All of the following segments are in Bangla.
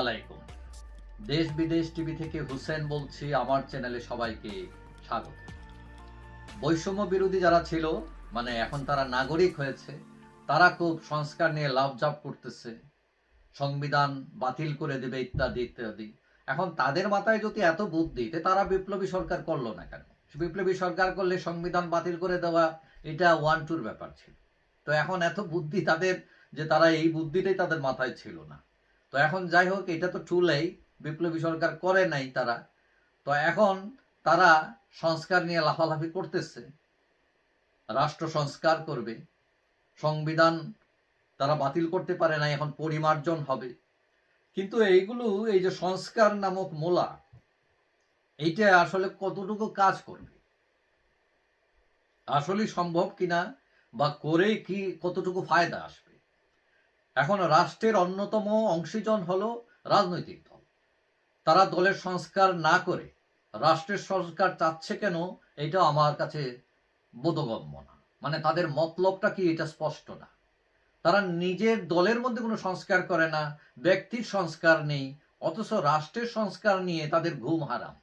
আলাইকুম দেশ বিদেশ টিভি থেকে হুসেন বলছি, আমার চ্যানেলে সবাইকে স্বাগত। বৈষম্য বিরোধী যারা ছিল মানে এখন তারা নাগরিক হয়েছে, তারা খুব সংস্কার নিয়ে লাভজাপ করতেছে, সংবিধান বাতিল করে দেবে ইত্যাদি ইত্যাদি। এখন তাদের মাথায় যদি এত বুদ্ধি তারা বিপ্লবী সরকার করল না কেন? বিপ্লবী সরকার করলে সংবিধান বাতিল করে দেওয়া, এটা ওয়ান টুর ব্যাপার ছিল। তো এখন এত বুদ্ধি তাদের, যে তারা এই বুদ্ধিটাই তাদের মাথায় ছিল না। তো এখন যাই হোক, এটা তো চুলেই, বিপ্লবী সরকার করে নাই তারা। তো এখন তারা সংস্কার নিয়ে লাফালাফি করতেছে। রাষ্ট্র সংস্কার করবে। সংবিধান তারা বাতিল করতে পারে না এখন পরিমার্জন হবে। কিন্তু এইগুলো, এই যে সংস্কার নামক মোলা, এইটা আসলে কতটুকু কাজ করবে? আসলে সম্ভব কিনা বা করে কি কতটুকু ফায়দা আসবে? এখন রাষ্ট্রের অন্যতম অংশীজন হলো রাজনৈতিক দল। তারা দলের সংস্কার না করে রাষ্ট্রের সংস্কার চাচ্ছে কেন এটা আমার কাছে বোধগম্য না। মানে তাদের মতলবটা কি এটা স্পষ্ট না। তারা নিজের দলের মধ্যে কোনো সংস্কার করে না, ব্যক্তির সংস্কার নেই, অথচ রাষ্ট্রের সংস্কার নিয়ে তাদের ঘুম হারাম।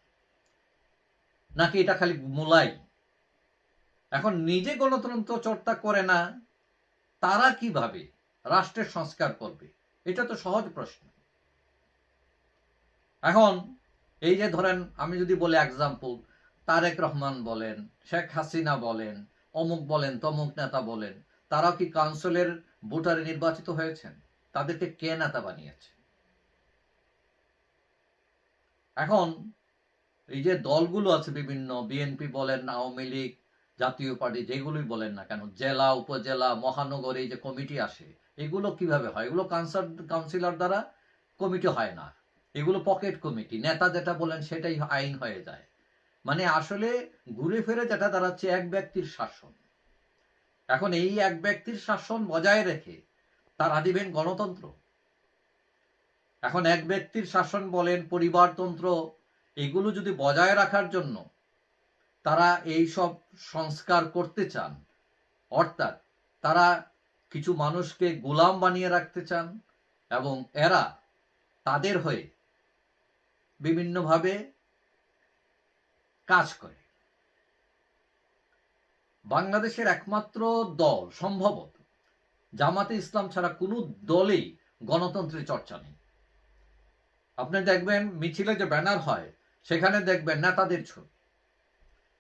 নাকি এটা খালি মূলাই এখন নিজে গণতন্ত্র চর্চা করে না, তারা কীভাবে রাষ্ট্রের সংস্কার করবে? এটা তো সহজ প্রশ্ন। এখন, এই যে ধরেন, আমি যদি বলি এক্সাম্পল তারেক রহমান বলেন, শেখ হাসিনা বলেন, অমুক বলেন, তমুক নেতা বলেন, তারাও কি কাউন্সিলের ভোটারে নির্বাচিত হয়েছেন? তাদেরকে কে নেতা বানিয়েছে? এখন, এই যে দলগুলো আছে বিভিন্ন, বিএনপি বলেন, আওয়ামী লীগ জাতীয় পার্টি যেগুলোই বলেন না কেন, জেলা, উপজেলা, মহানগর, এই যে কমিটি আসে, এগুলো কীভাবে হয়? এগুলো কাউন্সিলর দ্বারা কমিটি হয় না। এগুলো পকেট কমিটি, নেতা যেটা বলেন সেটাই আইন হয়ে যায়। মানে আসলে ঘুরে ফিরে যেটা দাঁড়াচ্ছে এক ব্যক্তির শাসন। এখন এই এক ব্যক্তির শাসন বজায় রেখে তারা দিবেন গণতন্ত্র। এখন এক ব্যক্তির শাসন বলেন পরিবারতন্ত্র, এগুলো যদি বজায় রাখার জন্য তারা এই সব সংস্কার করতে চান। অর্থাৎ তারা কিছু মানুষকে গোলাম বানিয়ে রাখতে চান এবং এরা তাদের হয়ে বিভিন্নভাবে কাজ করে। বাংলাদেশের একমাত্র দল সম্ভবত জামাতে ইসলাম ছাড়া কোনো দলেই গণতন্ত্রের চর্চা নেই। আপনি দেখবেন মিছিলে যে ব্যানার হয়, সেখানে দেখবেন নেতাদের ছবি।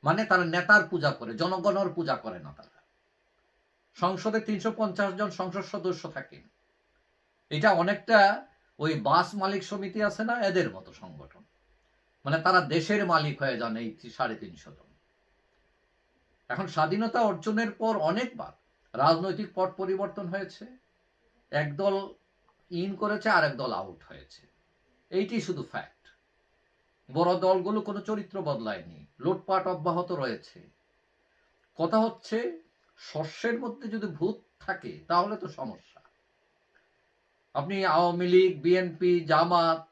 মানে তারা নেতার পূজা করে, জনগণের পূজা করে না তারা। সংসদে তিনশো পঞ্চাশ জন সংসদ সদস্য থাকেন এটা অনেকটা ওই বাস মালিক সমিতি আছে না, এদের মতো সংগঠন। মানে তারা দেশের মালিক হয়ে যান এই সাড়ে তিনশো জন। এখন স্বাধীনতা অর্জনের পর অনেকবার রাজনৈতিক পট পরিবর্তন হয়েছে। একদল ইন করেছে আর দল আউট হয়েছে। এইটি শুধু ফ্যাক্ট বড় দলগুলো কোনো চরিত্র বদলায়নি, লুটপাট অব্যাহত রয়েছে। কথা হচ্ছে, শস্যের মধ্যে যদি ভূত থাকে, তাহলে তো সমস্যা। আপনি আওয়ামী লীগ, বিএনপি, জামাত,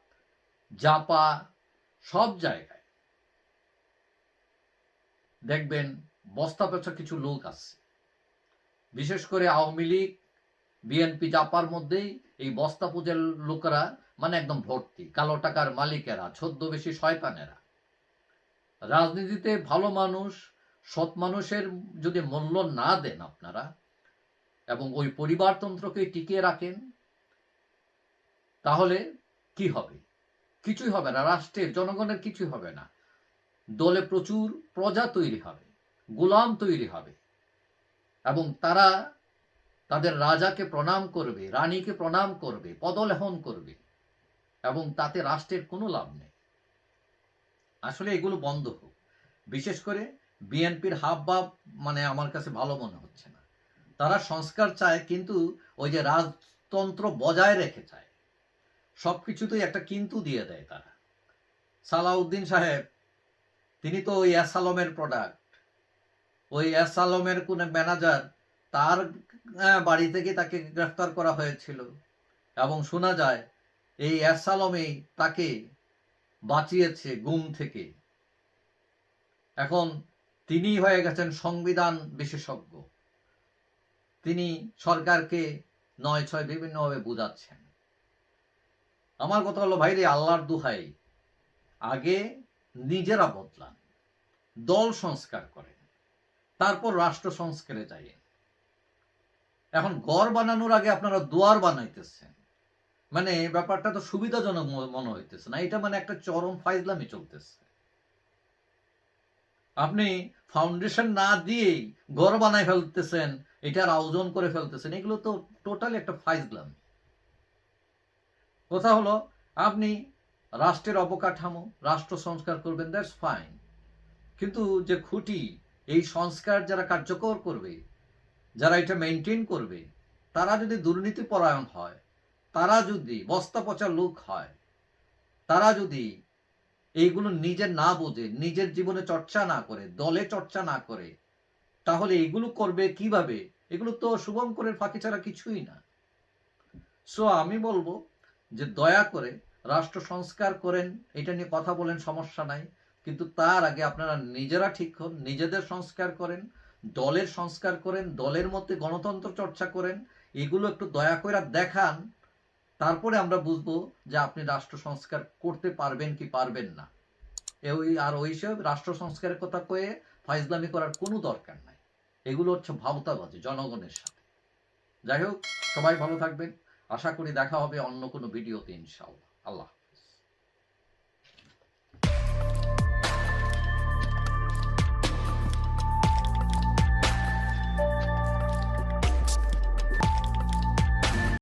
জাপা, সব জায়গায় দেখবেন বস্তা পেছা কিছু লোক আছে। বিশেষ করে আওয়ামী লীগ, বিএনপি, জাপার মধ্যেই এই বস্তা পুজোর লোকেরা মানে একদম ভর্তি, কালো টাকার মালিকেরা, ছদ্মবেশী শয়তানেরা। রাজনীতিতে ভালো মানুষ, সৎ মানুষের যদি মূল্য না দেন আপনারা, এবং ওই পরিবারতন্ত্রকে টিকিয়ে রাখেন, তাহলে কি হবে? কিছুই হবে না, রাষ্ট্রের, জনগণের কিছুই হবে না। দলে প্রচুর প্রজা তৈরি হবে, গোলাম তৈরি হবে, এবং তারা তাদের রাজাকে প্রণাম করবে, রানীকে প্রণাম করবে, পদলেহন করবে। এবং তাতে রাষ্ট্রের কোনো লাভ নেই। আসলে এগুলো বন্ধ হোক। বিশেষ করে বিএনপির হাব ভাব মানে আমার কাছে ভালো মনে হচ্ছে না। তারা সংস্কার চায় কিন্তু ওই যে রাজতন্ত্র বজায় রেখে চায়। সব কিছুতেই একটা কিন্তু দিয়ে দেয় তারা। সালাউদ্দিন সাহেব, তিনি তো ওই অ্যাসালমের প্রোডাক্ট ওই অ্যাসালমের কোন ম্যানেজার তার বাড়ি থেকে তাকে গ্রেফতার করা হয়েছিল। এবং শোনা যায় এই অ্যাসালমেই তাকে বাঁচিয়েছে গুম থেকে। এখন তিনি হয়ে গেছেন সংবিধান বিশেষজ্ঞ। তিনি সরকারকে নয় ছয় বিভিন্নভাবে বুঝাচ্ছেন। আমার কথা হলো ভাই রে আল্লাহর দুহাই, আগে নিজেরা বদলান, দল সংস্কার করেন, তারপর রাষ্ট্র সংস্কারে যাই এখন গড় বানানোর আগে আপনারা দুয়ার বানাইতেছেন। মানে ব্যাপারটা তো সুবিধাজনক মনে হইতেছে না। এটা মানে একটা চরম ফাইজলামি চলতেছে। আপনি ফাউন্ডেশন না দিয়েই ঘর বানাই ফেলতেছেন, এটার আয়োজন করে ফেলতেছেন, এগুলো তো টোটালি একটা ফাইজলাম। কথা হলো, আপনি রাষ্ট্রের অবকাঠামো, রাষ্ট্র সংস্কার করবেন দ্যাটস ফাইন কিন্তু যে খুঁটি, এই সংস্কার যারা কার্যকর করবে, যারা এটা মেনটেন করবে, তারা যদি দুর্নীতি পরায়ণ হয় তারা যদি বস্তা পচা লোক হয়, তারা যদি এইগুলো নিজের না বোঝে, নিজের জীবনে চর্চা না করে, দলে চর্চা না করে, তাহলে এগুলো করবে কীভাবে? এগুলো তো শুভঙ্করের ফাঁকি ছাড়া কিছুই না। সো আমি বলব যে দয়া করে রাষ্ট্র সংস্কার করেন, এটা নিয়ে কথা বলেন, সমস্যা নাই। কিন্তু তার আগে আপনারা নিজেরা ঠিক হন, নিজেদের সংস্কার করেন, দলের সংস্কার করেন, দলের মধ্যে গণতন্ত্র চর্চা করেন, এগুলো একটু দয়া করে দেখান তারপরে আমরা বুঝব যে আপনি রাষ্ট্র সংস্কার করতে পারবেন কি পারবেন না। ওই আর ওই সব রাষ্ট্র সংস্কারের কথা কয়ে ফাইজলামি করার কোনো দরকার নাই। এগুলো হচ্ছে ভাবতাবাজি জনগণের সাথে। যাই হোক, সবাই ভালো থাকবেন। আশা করি দেখা হবে অন্য কোনো ভিডিওতে ইনশাআল্লাহ। আল্লাহ